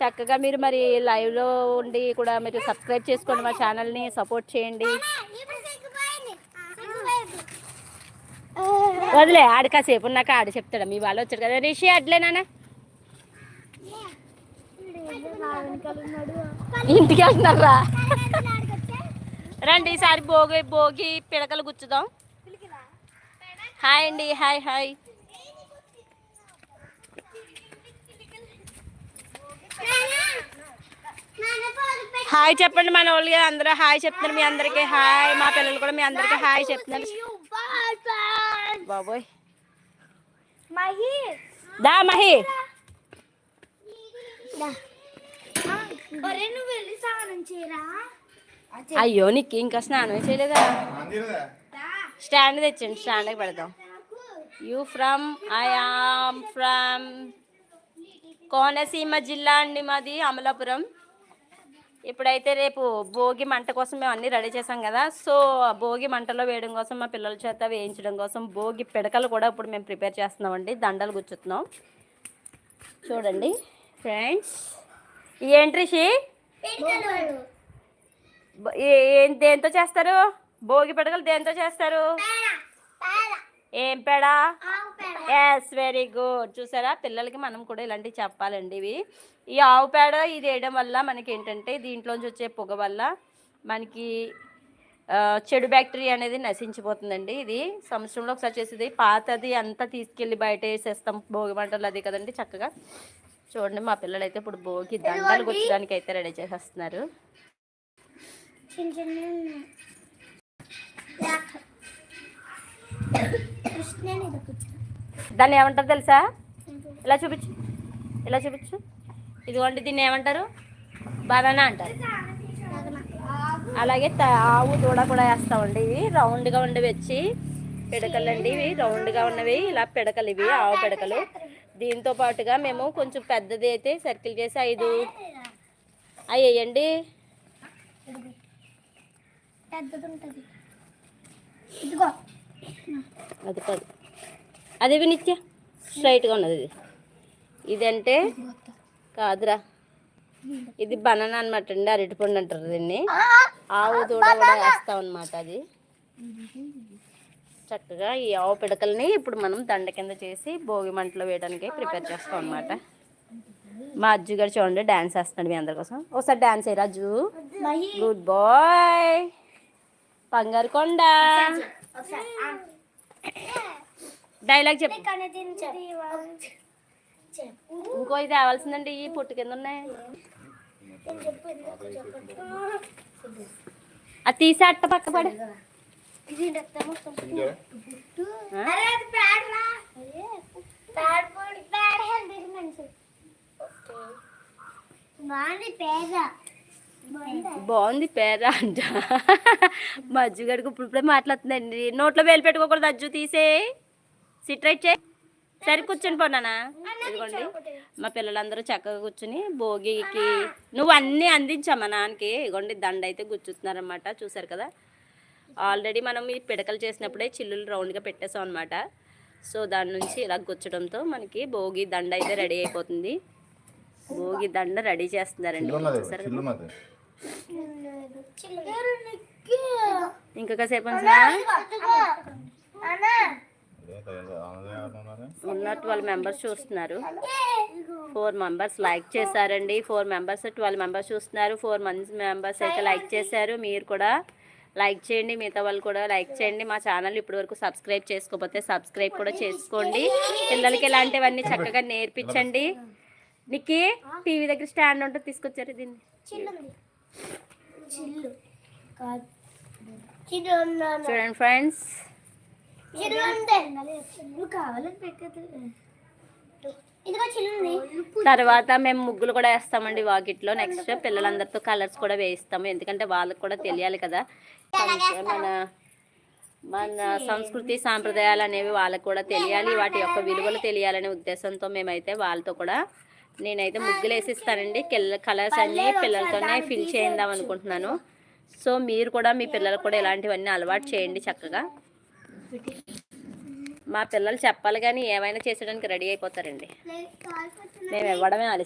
చక్కగా మీరు మరి లైవ్లో ఉండి కూడా మీరు సబ్స్క్రైబ్ చేసుకోండి మా ఛానల్ని సపోర్ట్ చేయండి. వదిలే ఆడు కాసేపు ఉన్నాక ఆడు చెప్తాడు మీ వాళ్ళు వచ్చారు కదా. రిషి అట్లేనా ఇంటికి వెళ్తున్నారా? రండి ఈసారి భోగి భోగి పిడకలు గుచ్చుదాం. హాయ్ అండి హాయ్ హాయ్. హాయ్ చెప్పండి మన వాళ్ళు అందరూ హాయ్ చెప్తున్నారు మీ అందరికీ. హాయ్ మా పిల్లలు కూడా మీ అందరికీ హాయ్ చెప్తున్నారు. బాబోయ్. దా మహి. అయ్యో నీకు ఇంకా స్నానం చేయలేదా? స్టాండ్ తెచ్చండి స్టాండ్కి పెడదాం. You from I am from Konaseema జిల్లా అండి మాది అమలాపురం. ఇప్పుడైతే రేపు భోగి మంట కోసం మేము అన్నీ రెడీ చేసాం కదా. సో ఆ భోగి మంటలో వేయడం కోసం మా పిల్లల చేత వేయించడం కోసం భోగి పిడకలు కూడా ఇప్పుడు మేము ప్రిపేర్ చేస్తున్నామండి. దండలు గుచ్చుతున్నాం. చూడండి ఫ్రెండ్స్. ఏంటి ఏం దేంతో చేస్తారు? భోగి పిడకలు దేంతో చేస్తారు? ఏం పేడ? ఎస్ వెరీ గుడ్ చూసారా? పిల్లలకి మనం కూడా ఇలాంటివి చెప్పాలండి ఇవి. ఈ ఆవు పేడ ఇది వేయడం వల్ల మనకి ఏంటంటే దీంట్లోంచి వచ్చే పొగ వల్ల మనకి చెడు బ్యాక్టీరియా అనేది నశించిపోతుందండి ఇది. సంవత్సరంలో ఒకసారి చేసేది. పాతది అంతా తీసుకెళ్ళి బయట వేసేస్తాం. భోగి మంటలు అది కదండి చక్కగా. చూడండి మా పిల్లలు అయితే ఇప్పుడు భోగి దండలు గుచ్చడానికి అయితే రెడీ చేసేస్తున్నారు. చిన్న దాన్ని ఏమంటారు తెలుసా? ఇలా చూపించు. ఇలా చూపించు. ఇదిగోండి దీన్ని ఏమంటారు? బనానా అంటారు. అలాగే ఆవు దూడ కూడా వేస్తామండి ఇవి. రౌండ్గా ఉండేవి వచ్చి పిడకలు అండి ఇవి. రౌండ్గా ఉన్నవి ఇలా పిడకలు ఇవి ఆవు పిడకలు. దీంతో పాటుగా మేము కొంచెం పెద్దది అయితే సర్కిల్ చేసి ఐదు అవి వేయండి. పెద్దది ఉంటుంది. ఇదిగో. అది కాదు. అదే ఇవి నిత్య? స్ట్రైట్గా ఉన్నది ఇది. ఇదంటే కాదురా. ఇది బనానా అనమాట అండి అరటిపండు అంటారు దీన్ని. ఆవు దూడ కూడా వేస్తాం అనమాట అది. చక్కగా ఈ ఆవు పిడకల్ని ఇప్పుడు మనం దండ కింద చేసి భోగి మంటలో వేయడానికి ప్రిపేర్ చేస్తాం అనమాట మా అజ్జు గారు చూడండి డ్యాన్స్ వేస్తున్నాడు మీ అందరి కోసం. ఒకసారి డ్యాన్స్ అయ్యి రాజు. గుడ్ బాయ్ బంగారు కొండ. డైలాగ్ చెప్పు. ఇంకో ఇది తేవాల్సిందండి ఈ పుట్టు కింద ఉన్నాయి. అది తీసి అట్ట పక్క పడు. బాగుంది పేర అంట. మా అజ్జుగాడికి ఇప్పుడు ఇప్పుడే మాట్లాడుతుందండి. నోట్లో వేలు పెట్టుకోకూడదు అజ్జు తీసే సిట్ రైట్ చే సరి కూర్చొని పోనానా ఇదిగోండి. మా పిల్లలందరూ చక్కగా కూర్చుని భోగికి నువ్వు అన్నీ అందించా మా నాన్నకి? ఇదిగోండి దండ అయితే గుచ్చుతున్నారనమాట చూసారు కదా? ఆల్రెడీ మనం ఈ పిడకలు చేసినప్పుడే చిల్లులు రౌండ్గా పెట్టేసాం అనమాట సో దాని నుంచి ఇలా గుచ్చడంతో మనకి భోగి దండ అయితే రెడీ అయిపోతుంది. భోగి దండ రెడీ చేస్తున్నారండి. చూసారు ఇంకా కాసేపు ట్వెల్వ్ మెంబర్స్ చూస్తున్నారు. ఫోర్ మెంబర్స్ లైక్ చేశారండి. ఫోర్ మెంబర్స్ ట్వెల్వ్ మెంబర్స్ చూస్తున్నారు. ఫోర్ మంత్స్ మెంబర్స్ అయితే లైక్ చేశారు. మీరు కూడా లైక్ చేయండి. మిగతా వాళ్ళు కూడా లైక్ చేయండి. మా ఛానల్ ఇప్పటి వరకు సబ్స్క్రైబ్ చేసుకోకపోతే సబ్స్క్రైబ్ కూడా చేసుకోండి. పిల్లలకి ఇలాంటివన్నీ చక్కగా నేర్పించండి. నీకు టీవీ దగ్గర స్టాండ్ ఉంటుంది తీసుకొచ్చారు దీన్ని. చూడండి ఫ్రెండ్స్. తర్వాత మేము ముగ్గులు కూడా వేస్తామండి వాకిట్లో. నెక్స్ట్ పిల్లలందరితో కలర్స్ కూడా వేయిస్తాము. ఎందుకంటే వాళ్ళకి కూడా తెలియాలి కదా. మన మన సంస్కృతి సాంప్రదాయాలు అనేవి వాళ్ళకి కూడా తెలియాలి. వాటి యొక్క విలువలు తెలియాలనే ఉద్దేశంతో మేమైతే వాళ్ళతో కూడా నేనైతే ముగ్గులు వేసిస్తానండి. కలర్స్ అన్నీ పిల్లలతోనే ఫిల్ చేయిందాం అనుకుంటున్నాను. సో మీరు కూడా మీ పిల్లలకు కూడా ఇలాంటివన్నీ అలవాటు చేయండి చక్కగా. మా పిల్లలు చెప్పాలి కానీ ఏమైనా చేసేయడానికి రెడీ అయిపోతారండి. మేము ఇవ్వడమే ఆలస్యం.